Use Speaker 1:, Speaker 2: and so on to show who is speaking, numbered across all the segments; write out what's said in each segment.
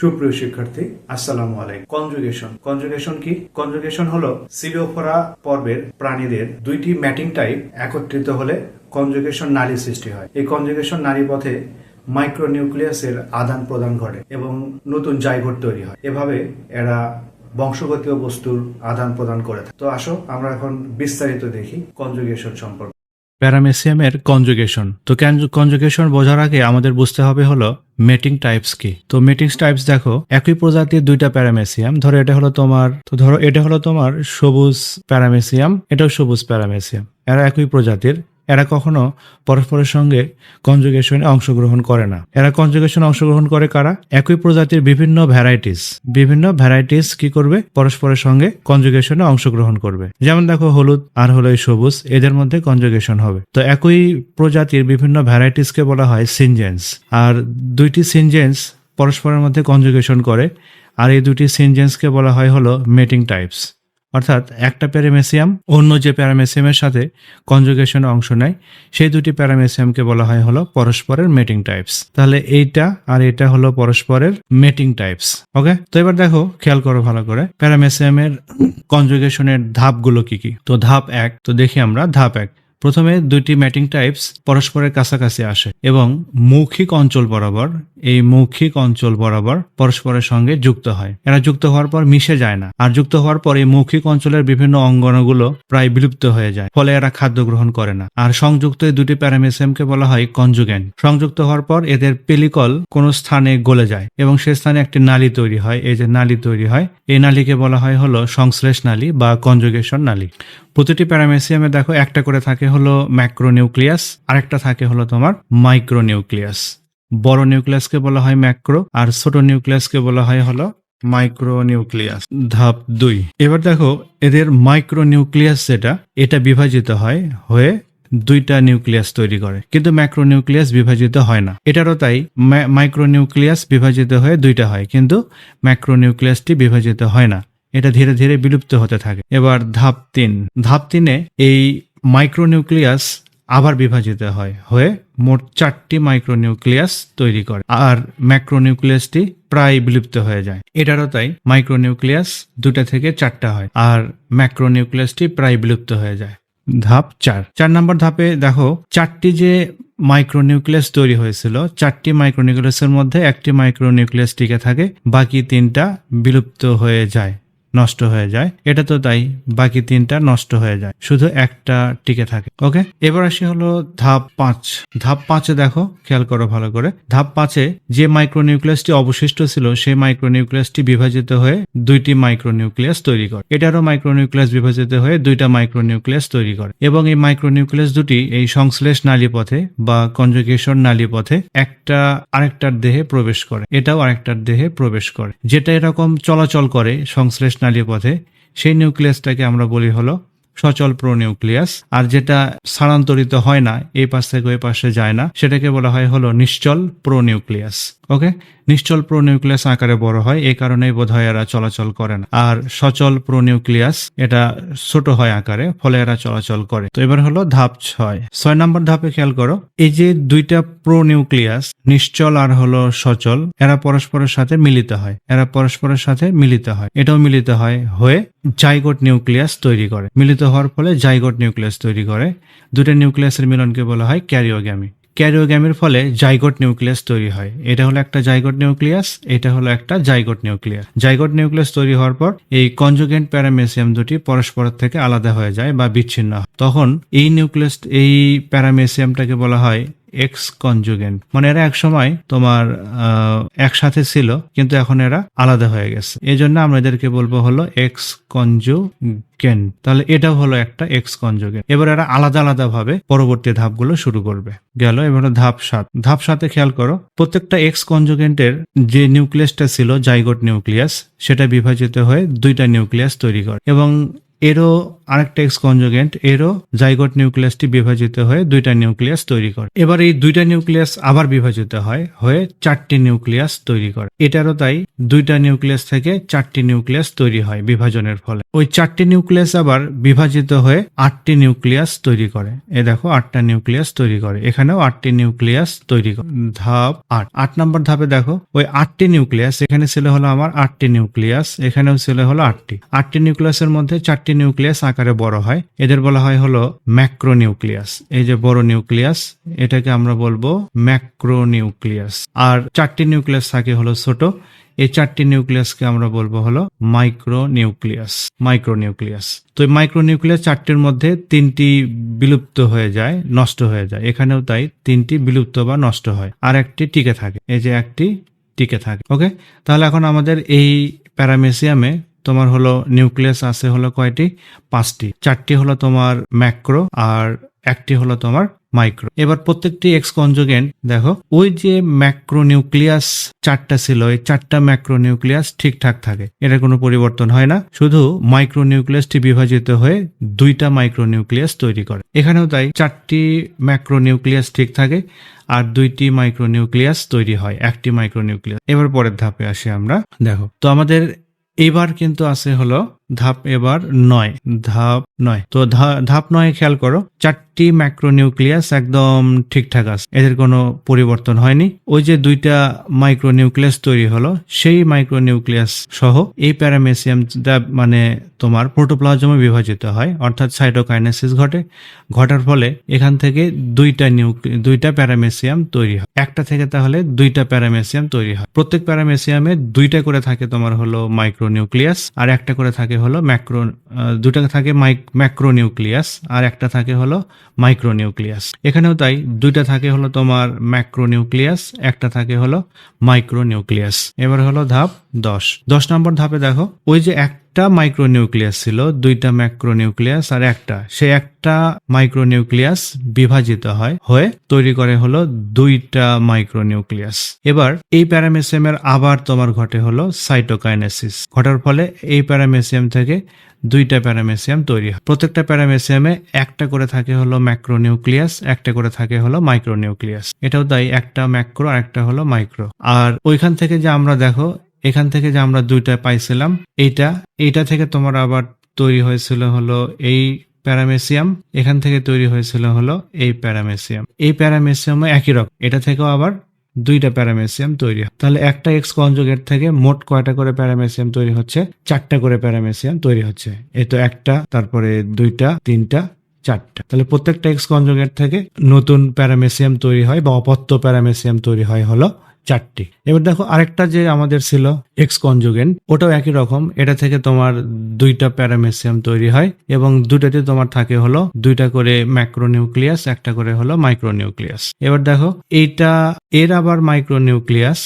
Speaker 1: সুপ্রিয় শিক্ষার্থী, আসসালামু আলাইকুম। কনজুগেশন। কনজুগেশন কি? কনজুগেশন হলো সিলিওফোরা পর্বের প্রাণীদের দুইটি ম্যাটিং টাইপ একত্রিত হলে কনজুগেশন নালী সৃষ্টি হয়। এই কনজুগেশন নারী পথে মাইক্রো মাইক্রোনিউক্লিয়াসের আদান প্রদান ঘটে এবং নতুন জাইগোট তৈরি হয়। এভাবে এরা বংশগতীয় বস্তুর আদান প্রদান করে থাকে। তো আসো, আমরা এখন বিস্তারিত দেখি কনজুগেশন সম্পর্কে।
Speaker 2: প্যারামেসিয়ামের কনজুগেশন তো কনজুগেশন বোঝার আগে আমাদের বুঝতে হবে হলো মেটিং টাইপস কি। তো মেটিং টাইপস দেখো, একই প্রজাতির দুইটা প্যারামেসিয়াম। ধরো এটা হলো তোমার, তো ধরো এটা হলো তোমার সবুজ প্যারামেসিয়াম, এটাও সবুজ প্যারামেসিয়াম। এরা একই প্রজাতির। এরা কখনো পরস্পরের সঙ্গে কনজুগেশনে অংশগ্রহণ করে না। এরা কনজুগেশনে অংশগ্রহণ করে কারা? একই প্রজাতির বিভিন্ন ভ্যারাইটিস বিভিন্ন ভ্যারাইটিস কি করবে? পরস্পরের সঙ্গে কনজুগেশনে অংশগ্রহণ করবে। যেমন দেখো, হলুদ আর হলো সবুজ, এদের মধ্যে কনজুগেশন হবে। তো একই প্রজাতির বিভিন্ন ভ্যারাইটিসকে বলা হয় সিনজেন্স আর দুইটি সিনজেন্স পরস্পরের মধ্যে কনজুগেশন করে, আর এই দুটি সিনজেন্সকে বলা হয় হলো মেটিং টাইপস অর্থাৎ একটা প্যারামেসিয়াম অন্য যে প্যারামেসিয়ামের সাথে কনজুগেশনে অংশ নেয়, সেই দুটি প্যারামেসিয়ামকে বলা হয় হলো পরস্পরের মেটিং টাইপস তাহলে এইটা আর এটা হলো পরস্পরের মেটিং টাইপস ওকে তো এবার দেখো, খেয়াল করো ভালো করে, প্যারামেসিয়ামের কনজুগেশনের ধাপগুলো কি কি? তো ধাপ এক, তো দেখি আমরা ধাপ এক। প্রথমে দুইটি ম্যাটিং টাইপস পরস্পরের কাছাকাছি আসে এবং মৌখিক অঞ্চল বরাবর, এই মৌখিক অঞ্চল বরাবর পরস্পরের সঙ্গে যুক্ত হয়। এরা যুক্ত হওয়ার পর মিশে যায় না। আর যুক্ত হওয়ার পর এই মৌখিক অঞ্চলের বিভিন্ন অঙ্গনগুলো প্রায় বিলুপ্ত হয়ে যায়, ফলে এরা খাদ্য গ্রহণ করে না। আর সংযুক্ত এই দুটি প্যারামেসিয়ামকে বলা হয় কনজুগেন। সংযুক্ত হওয়ার পর এদের পেলিকল কোনো স্থানে গলে যায় এবং সে স্থানে একটি নালী তৈরি হয়। এই যে নালী তৈরি হয়, এই নালীকে বলা হয় হলো সংশ্লেষ নালী বা কনজুগেশন নালী। প্রতিটি প্যারামেসিয়ামে দেখো একটা করে থাকে হলো ম্যাক্রোনিউক্লিয়াস, আরেকটা থাকে হলো তোমার মাইক্রোনিউক্লিয়াস। বড় নিউক্লিয়াসকে বলা হয় ম্যাক্রো, আর ছোট নিউক্লিয়াসকে বলা হয় হলো মাইক্রোনিউক্লিয়াস। ধাপ দুই। এবার দেখো, এদের মাইক্রোনিউক্লিয়াস যেটা, এটা বিভাজিত হয় হয়ে দুইটা নিউক্লিয়াস তৈরি করে। কিন্তু ম্যাক্রোনিউক্লিয়াস বিভাজিত হয় না। এটারও তাই মাইক্রোনিউক্লিয়াস বিভাজিত হয়ে দুইটা হয়, কিন্তু ম্যাক্রোনিউক্লিয়াসটি বিভাজিত হয় না। এটা ধীরে ধীরে বিলুপ্ত হতে থাকে। এবার ধাপ তিন। ধাপ তিনে এই মাইক্রোনিউক্লিয়াস আবার বিভাজিত হয়, হয়ে মোট চারটি মাইক্রোনিউক্লিয়াস তৈরি করে, আর ম্যাক্রোনিউক্লিয়াসটি প্রায় বিলুপ্ত হয়ে যায়। এটারও তাই মাইক্রোনিউক্লিয়াস দুটা থেকে চারটা হয়, আর ম্যাক্রোনিউক্লিয়াসটি প্রায় বিলুপ্ত হয়ে যায়। ধাপ চার। চার নম্বর ধাপে দেখো, চারটি যে মাইক্রোনিউক্লিয়াস তৈরি হয়েছিল, চারটি মাইক্রোনিউক্লিয়াসের মধ্যে একটি মাইক্রোনিউক্লিয়াস টিকে থাকে, বাকি তিনটা বিলুপ্ত হয়ে যায়। নষ্ট হয়ে যায়। এটা তো তাই, বাকি তিনটা নষ্ট হয়ে যায়। শুধু একটা টিকে থাকে। ওকে এবার আসি হলো ধাপ পাঁচ। ধাপ পাঁচে দেখো, খেয়াল করো ভালো করে। ধাপ পাঁচে যে মাইক্রোনিউক্লিয়াসটি অবশিষ্ট ছিল, সেই মাইক্রোনিউক্লিয়াসটি বিভাজিত হয়ে দুইটি মাইক্রোনিউক্লিয়াস তৈরি করে। এটারও মাইক্রোনিউক্লিয়াস বিভাজিত হয়ে দুইটা মাইক্রোনিউক্লিয়াস তৈরি করে। এবং এই মাইক্রোনিউক্লিয়াস দুটি এই সংশ্লেষ নালী পথে বা কনজুগেশন নালী পথে একটা আরেকটার দেহে প্রবেশ করে। এটাও আরেকটার দেহে প্রবেশ করে। যেটা এরকম চলাচল করে সংশ্লেষ নালী পথে, সেই নিউক্লিয়াসটাকে আমরা বলি হলো সচল প্রোনিউক্লিয়াস। আর যেটা স্থানান্তরিত হয় না, এই পাশ থেকে ওই পাশে যায় না, সেটাকে বলা হয় হলো নিশ্চল প্রোনিউক্লিয়াস। ওকে নিশ্চল প্রোনিউক্লিয়াস আকারে বড় হয় এই কারণেই বোধ হয় এরা চলাচল করে না আর সচল প্রোনিউক্লিয়াস এটা ছোট হয় আকারে, ফলে এরা চলাচল করে। তো এবার হলো ধাপ ছয়। ছয় নম্বর ধাপে খেয়াল করো, এই যে দুইটা প্রোনিউক্লিয়াস নিশ্চল আর হলো সচল, এরা পরস্পরের সাথে মিলিত হয়। এরা পরস্পরের সাথে মিলিত হয়। এটাও মিলিত হয় হয়ে জাইগোট নিউক্লিয়াস তৈরি করে। মিলিত হওয়ার ফলে জাইগোট নিউক্লিয়াস তৈরি করে। দুটো নিউক্লিয়াসের মিলনকে বলা হয় ক্যারিওগ্যামি। ক্যারিওগ্যামির ফলে জাইগোট নিউক্লিয়াস তৈরি হয়। এটা হলো একটা জাইগোট নিউক্লিয়াস, এটা হলো একটা জাইগোট নিউক্লিয়াস। জাইগোট নিউক্লিয়াস তৈরি হওয়ার পর এই কনজুগেন্ট প্যারামেসিয়াম দুটি পরস্পরের থেকে আলাদা হয়ে যায় বা বিচ্ছিন্ন তখন এই নিউক্লিয়াস, এই প্যারামেসিয়ামটাকে বলা হয় এক্স কনজুগেন্ট মানে এরা একসময় তোমার একসাথে ছিল, কিন্তু এখন এরা আলাদা হয়ে গেছে। এই জন্য আমরা এদেরকে বলব হলো এক্স কনজুগেন্ট তাহলে এটাও হলো একটা এক্স কনজুগেন্ট এবার এরা আলাদা আলাদা ভাবে পরবর্তী ধাপগুলো শুরু করবে। গেল, এবার ধাপ সাত। ধাপ সাথে খেয়াল করো, প্রত্যেকটা এক্স কনজুগেন্টের যে নিউক্লিয়াসটা ছিল জাইগোট নিউক্লিয়াস সেটা বিভাজিত হয়ে দুইটা নিউক্লিয়াস তৈরি করে। এবং এরও আরেকটা এক্স কনজুগেন্ট এরও জাইগোট নিউক্লিয়াসটি বিভাজিত হয়ে দুইটা নিউক্লিয়াস তৈরি করে। এবার এই দুইটা নিউক্লিয়াস আবার বিভাজিত হয়, হয়ে চারটি নিউক্লিয়াস তৈরি করে। এটারও তাই দুইটা নিউক্লিয়াস থেকে চারটি নিউক্লিয়াস তৈরি হয় বিভাজনের ফলে। ওই চারটি নিউক্লিয়াস আবার বিভাজিত হয়ে আটটি নিউক্লিয়াস তৈরি করে। এ দেখো, আটটা নিউক্লিয়াস তৈরি করে। এখানেও আটটি নিউক্লিয়াস তৈরি করে। ধাপ আট। আট নম্বর ধাপে দেখো, ওই আটটি নিউক্লিয়াস এখানে ছিল হলো আমার আটটি নিউক্লিয়াস এখানেও ছিল হলো আটটি। আটটি নিউক্লিয়াসের মধ্যে চারটি নিউক্লিয়াস আকারে বড় হয়। এদের বলা হয় হলো ম্যাক্রো নিউক্লিয়াস এই যে বড় নিউক্লিয়াস, এটাকে আমরা বলব ম্যাক্রো নিউক্লিয়াস আর চারটি নিউক্লিয়াস থাকে হলো ছোট, এই চারটি নিউক্লিয়াসকে আমরা বলব হলো মাইক্রো নিউক্লিয়াস তো এই মাইক্রো নিউক্লিয়াস চারটির মধ্যে তিনটি বিলুপ্ত হয়ে যায়, নষ্ট হয়ে যায়। এখানেও তাই তিনটি বিলুপ্ত বা নষ্ট হয়। আর একটি টিকে থাকে। এই যে একটি টিকে থাকে। ওকে? তাহলে এখন আমাদের এই প্যারামেসিয়ামে তোমার হলো নিউক্লিয়াস আছে হলো কয়টি? পাঁচটি। চারটি হলো তোমার ম্যাক্রো আর একটি হলো তোমার মাইক্রো। এবার প্রত্যেকটি এক্স কনজুগেন্ট, দেখো, ওই যে ম্যাক্রো নিউক্লিয়াস চারটা ছিল, এই চারটা ম্যাক্রো নিউক্লিয়াস ঠিকঠাক থাকে। এটা কোনো পরিবর্তন হয় না। শুধু মাইক্রো নিউক্লিয়াসটি বিভাজিত হয়ে দুইটা মাইক্রো নিউক্লিয়াস তৈরি করে। এখানেও তাই, চারটি ম্যাক্রো নিউক্লিয়াস ঠিক থাকে আর দুইটি মাইক্রো নিউক্লিয়াস তৈরি হয়, একটি মাইক্রো নিউক্লিয়াস। এবার পরের ধাপে আসি আমরা। দেখো, তো আমাদের এবার কিন্তু আছে হলো ধাপ এবার নয়। ধাপ নয়। তো ধাপ নয় খেয়াল করো, চারটি ম্যাক্রো নিউক্লিয়াস একদম ঠিকঠাক আছে। এদের কোনো পরিবর্তন হয়নি। ওই যে দুইটা মাইক্রো নিউক্লিয়াস তৈরি হলো, সেই মাইক্রো নিউক্লিয়াস সহ এই প্যারামেসিয়াম মানে তোমার প্রোটোপ্লাজমে বিভাজিত হয়, অর্থাৎ সাইটোকাইনেসিস ঘটে। ঘটার ফলে এখান থেকে দুইটা নিউক্লি দুইটা প্যারামেসিয়াম তৈরি হয়। একটা থেকে তাহলে দুইটা প্যারামেসিয়াম তৈরি হয়। প্রত্যেক প্যারামেসিয়ামে দুইটা করে থাকে তোমার হলো মাইক্রো নিউক্লিয়াস আর একটা করে থাকে হলো ম্যাক্রো দুটা থাকে ম্যাক্রো নিউক্লিয়াস আর একটা থাকে হলো মাইক্রো নিউক্লিয়াস এখানেও তাই, দুইটা থাকে হলো তোমার ম্যাক্রো নিউক্লিয়াস একটা থাকে হলো মাইক্রো নিউক্লিয়াস এবার হলো ধাপ দশ। দশ নম্বর ধাপে দেখো, ওই যে একটা মাইক্রো নিউক্লিয়াস ছিল, দুইটা ম্যাক্রো নিউক্লিয়াস আর একটা। সে একটা মাইক্রো নিউক্লিয়াস বিভাজিত হয়, হয়ে তৈরি করে হলো দুইটা মাইক্রো নিউক্লিয়াস এবার এই প্যারামেসিয়ামের আবার তোমার ঘটে হলো সাইটোকাইনেসিস ঘটার ফলে এই প্যারামেসিয়াম থেকে দুইটা প্যারামেসিয়াম তৈরি হয়। প্রত্যেকটা প্যারামেসিয়ামে একটা করে থাকে হলো ম্যাক্রো নিউক্লিয়াস একটা করে থাকে হলো মাইক্রো নিউক্লিয়াস এটাও তাই, একটা ম্যাক্রো আর একটা হলো মাইক্রো আর ওইখান থেকে যে আমরা দেখো এখান থেকে যে আমরা দুইটা পাইছিলাম, এইটা এইটা থেকে তোমার আবার তৈরি হয়েছিল হলো এই প্যারামেসিয়াম, এখান থেকে তৈরি হয়েছিল হলো এই প্যারামেসিয়াম। এই প্যারামেসিয়ামও একই রকম, এটা থেকেও আবার দুইটা প্যারামেসিয়াম তৈরি হয়। তাহলে একটা এক্স কনজুগেট থেকে মোট কয়টা করে প্যারামেসিয়াম তৈরি হচ্ছে? চারটা করে প্যারামেসিয়াম তৈরি হচ্ছে। এই তো একটা, তারপরে দুইটা, তিনটা, চারটা। তাহলে প্রত্যেকটা এক্স কনজুগেট থেকে নতুন প্যারামেসিয়াম তৈরি হয় বা অপত্য প্যারামেসিয়াম তৈরি হয় হলো চারটি। এবার দেখো আরেকটা যে আমাদের ছিল এক্স কনজুগেন্ট ওটাও একই রকম। এটা থেকে তোমার দুইটা প্যারামেসিয়াম তৈরি হয় এবং দুটাতে তোমার থাকে হলো দুইটা করে ম্যাক্রো নিউক্লিয়াস একটা করে হলো মাইক্রো নিউক্লিয়াস এবার দেখো, এইটা এর আবার মাইক্রো নিউক্লিয়াস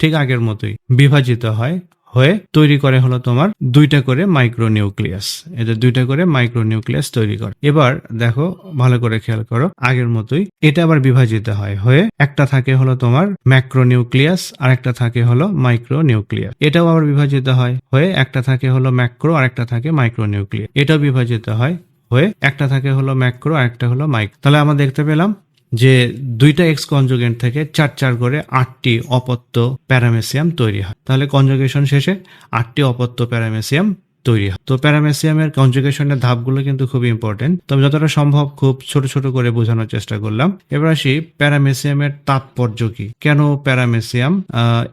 Speaker 2: ঠিক আগের মতোই বিভাজিত হয় হয়ে তৈরি করে হলো তোমার দুইটা করে মাইক্রো নিউক্লিয়াস এদের দুইটা করে মাইক্রো নিউক্লিয়াস তৈরি করে। এবার দেখো, ভালো করে খেয়াল করো, আগের মতোই এটা আবার বিভাজিত হয়, হয়ে একটা থাকে হলো তোমার ম্যাক্রো নিউক্লিয়াস আর একটা থাকে হলো মাইক্রো নিউক্লিয়াস এটাও আবার বিভাজিত হয়, হয়ে একটা থাকে হলো ম্যাক্রো আর একটা থাকে মাইক্রো নিউক্লিয়াস এটাও বিভাজিত হয়, হয়ে একটা থাকে হলো ম্যাক্রো আর একটা হলো মাইক তাহলে আমরা দেখতে পেলাম যে দুইটা এক্স কনজুগেন্ট থেকে চার চার করে আটটি অপত্য প্যারামেসিয়াম তৈরি হয়। তাহলে কনজুগেশন শেষে আটটি অপত্য প্যারামেসিয়াম তৈরি হয়। তো প্যারামেসিয়ামের কনজুগেশনের ধাপগুলো কিন্তু খুব ইম্পর্টেন্ট তবে যতটা সম্ভব খুব ছোট ছোট করে বোঝানোর চেষ্টা করলাম। এবার আসি প্যারামেসিয়ামের তাৎপর্য কি? কেন প্যারামেসিয়াম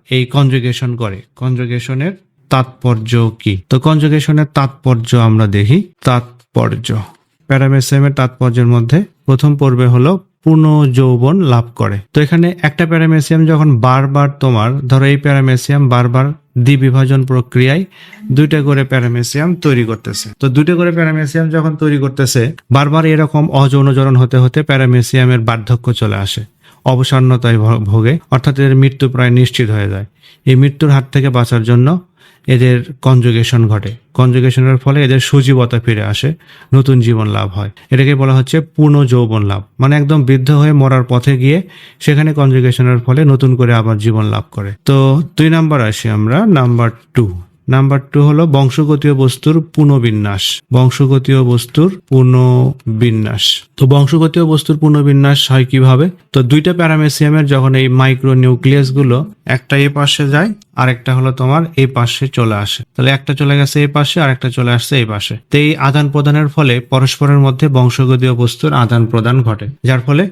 Speaker 2: এই কনজুগেশন করে? কনজুগেশনের তাৎপর্য কি? তো কনজুগেশনের তাৎপর্য আমরা দেখি। তাৎপর্য। প্যারামেসিয়ামের তাৎপর্যের মধ্যে প্রথম পর্বে হলো পূর্ণ যৌবন লাভ করে। তো এখানে একটা প্যারামেসিয়াম যখন বারবার তোমার, ধরো এই প্যারামেসিয়াম বারবার দ্বিবিভাজন প্রক্রিয়ায় দুইটা করে প্যারামেসিয়াম তৈরি করতেছে। তো দুইটা করে প্যারামেসিয়াম যখন তৈরি করতেছে, বারবার এরকম অযৌনজরণ হতে হতে প্যারামেসিয়ামের বার্ধক্য চলে আসে। অবসন্নতায় ভোগে। অর্থাৎ এদের মৃত্যু প্রায় নিশ্চিত হয়ে যায়। এই মৃত্যুর হাত থেকে বাঁচার জন্য এদের কনজুগেশন ঘটে। কনজুগেশনের ফলে এদের সজীবতা ফিরে আসে। নতুন জীবন লাভ হয়। এটাকে বলা হচ্ছে পূর্ণ যৌবন লাভ। মানে একদম বৃদ্ধ হয়ে মরার পথে গিয়ে সেখানে কনজুগেশনের ফলে নতুন করে আবার জীবন লাভ করে। তো দুই নাম্বার আসি আমরা, নাম্বার টু নাম্বার টু হলো বংশগতীয় বস্তুর পুনর্বিন্যাস বংশগতীয় বস্তুর পুনঃবিন্যাস। তো বংশগতীয় বস্তুর পুনর্বিন্যাস হয় কীভাবে? তো দুইটা প্যারামেসিয়ামের যখন এই মাইক্রো নিউক্লিয়াসগুলো একটা এই পাশে যায় আর একটা হলো তোমার এই পাশে চলে আসে। তাহলে একটা চলে গেছে এই পাশে আর একটা চলে আসছে এই পাশে। তো এই আদান প্রদানের ফলে পরস্পরের মধ্যে বংশগতীয় বস্তুর আদান প্রদান ঘটে, যার ফলে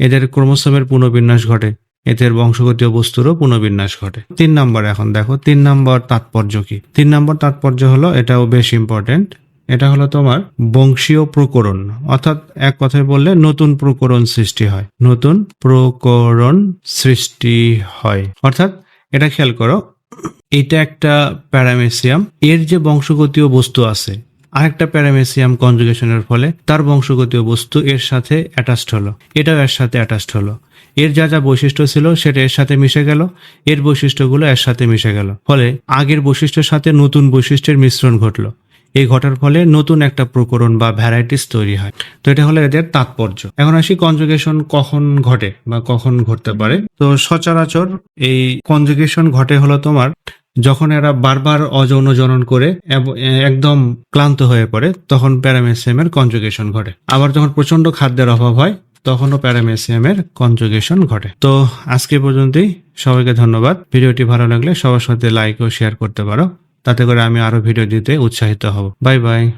Speaker 2: এদের ক্রোমোসোমের পুনর্বিন্যাস ঘটে। এদের বংশগতীয় বস্তুরও পুনর্বিন্যাস ঘটে। তিন নম্বর এখন দেখো, তিন নম্বর তাৎপর্য কি? তিন নম্বর তাৎপর্য হলো, এটাও বেশ ইম্পর্টেন্ট এটা হলো তোমার বংশীয় প্রকরণ। অর্থাৎ এক কথায় বললে নতুন প্রকরণ সৃষ্টি হয়। নতুন প্রকরণ সৃষ্টি হয়। অর্থাৎ এটা খেয়াল করো এটা একটা প্যারামেসিয়াম। এর যে বংশগতীয় বস্তু আছে আরেকটা প্যারামেসিয়াম কনজুগেশনের ফলে তার বংশগতীয় বস্তু এর সাথে অ্যাটাচড হলো। এটাও এর সাথে অ্যাটাচড হলো। এর যা যা বৈশিষ্ট্য ছিল সেটা এর সাথে মিশে গেল, এর বৈশিষ্ট্যগুলো এর সাথে মিশে গেল। ফলে আগের বৈশিষ্ট্যের সাথে নতুন বৈশিষ্ট্যের মিশ্রণ ঘটলো। এই ঘটার ফলে নতুন একটা প্রকরণ বা ভ্যারাইটিস তৈরি হয়। তো এটা হলো এদের তাৎপর্য। এখন আসি কনজুগেশন কখন ঘটে বা কখন ঘটতে পারে। তো সচরাচর এই কনজুগেশন ঘটে হলো তোমার যখন এরা বারবার অযৌন জনন করে একদম ক্লান্ত হয়ে পড়ে, তখন প্যারামেসিয়ামের কনজুগেশন ঘটে। আবার যখন প্রচণ্ড খাদ্যের অভাব হয়, তখনও প্যারামেসিয়ামের কনজুগেশন ঘটে। তো আজকে পর্যন্তই, সবাইকে ধন্যবাদ। ভিডিওটি ভালো লাগলে সবার সাথে লাইক ও শেয়ার করতে পারো। তাতে করে আমি আরও ভিডিও দিতে উৎসাহিত হব। Bye bye.